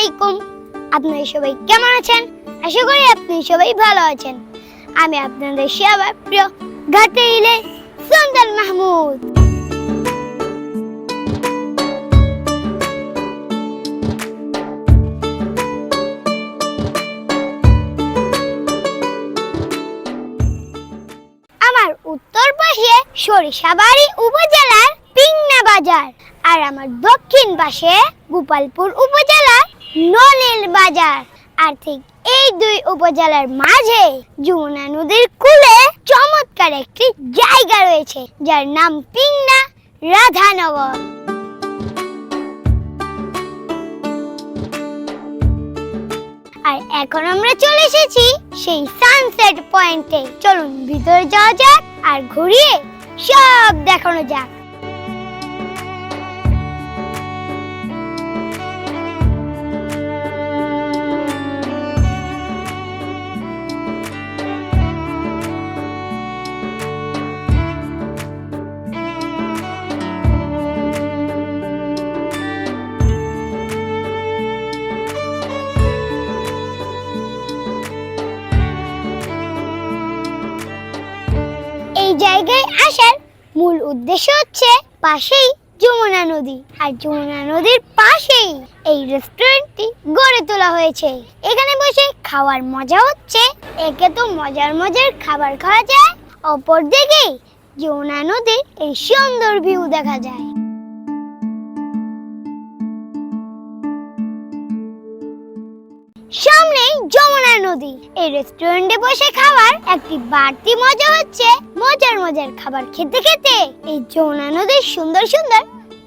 আলাইকুম। আপনারা সবাই কেমন আছেন? আশা করি আপনি সবাই ভালো আছেন। আমি আপনাদের সবার প্রিয় ঘাটে ইলে সুন্দর মাহমুদ। আমার উত্তর পাশে সরিষাবাড়ি উপজেলার বাজার আর আমার দক্ষিণ পাশে গোপালপুর উপজেলার নলিল বাজার। আর ঠিক এই দুই উপজেলার মাঝে যমুনা নদীর কূলে চমৎকার একটি জায়গা রয়েছে, যার নাম পিংনা রাধানগর। আর এখন আমরা চলে এসেছি সেই সানসেট পয়েন্টে চলুন ভিতরে যাওয়া যাক আর ঘুরিয়ে সব দেখানো যাক। জায়গায় আসার মূল উদ্দেশ্য হচ্ছে পাশেই যমুনা নদী। আর যমুনা নদীর পাশেই এই রেস্টুরেন্টটি গড়ে তোলা হয়েছে। এখানে বসে খাওয়ার মজা হচ্ছে। একে তো মজার মজার খাবার খাওয়া যায় অপর দিকে যমুনা নদীর এই সুন্দর ভিউ দেখা যায়। নদী। এই রেস্টুরেন্টে বসে খাবার একটি বাড়তি মজা হচ্ছে মজার মজার খাবার খেতে খেতে এই যমুনা নদীর সুন্দর সুন্দর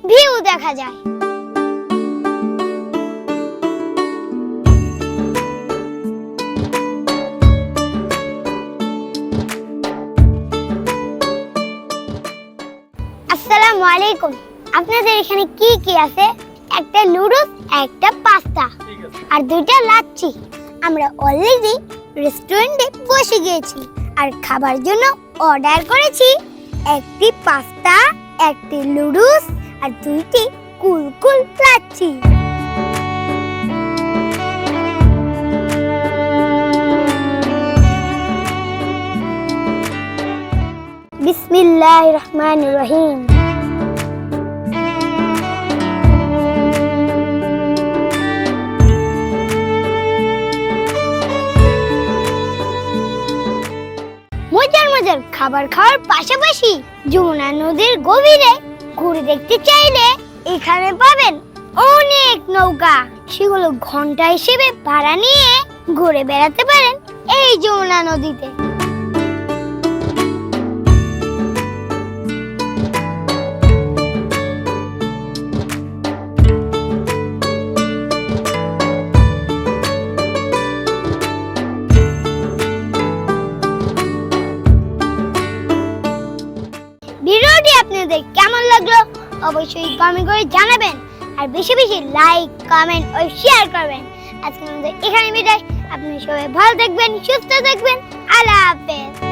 ভিউ দেখা যায়। আসসালামু আলাইকুম। আপনাদের এখানে কি কি আছে? একটা নুডলস একটা পাস্তা আর দুইটা লাচ্ছি। আমরা অলরেডি রেস্টুরেন্টে বসে গিয়েছি আর খাবার জন্য অর্ডার করেছি একটি পাস্তা একটি লুডুস আর দুইটি কুলকুল লাচ্ছি। বিসমিল্লাহির রহমানির রহিম। মজার খাবার খাওয়ার পাশাপাশি যমুনা নদীর গভীরে ঘুরে দেখতে চাইলে এখানে পাবেন অনেক নৌকা। সেগুলো ঘণ্টা হিসেবে ভাড়া নিয়ে ঘুরে বেড়াতে পারেন এই যমুনা নদীতে। লাগল, অবশ্যই কমেন্ট করে জানাবেন। আর বেশি বেশি লাইক কমেন্ট ও শেয়ার করবেন। আজকে আমাদের এখানে বিদায়। আপনি সবাই ভালো থাকবেন, সুস্থ থাকবেন। আল্লাহ হাফেজ।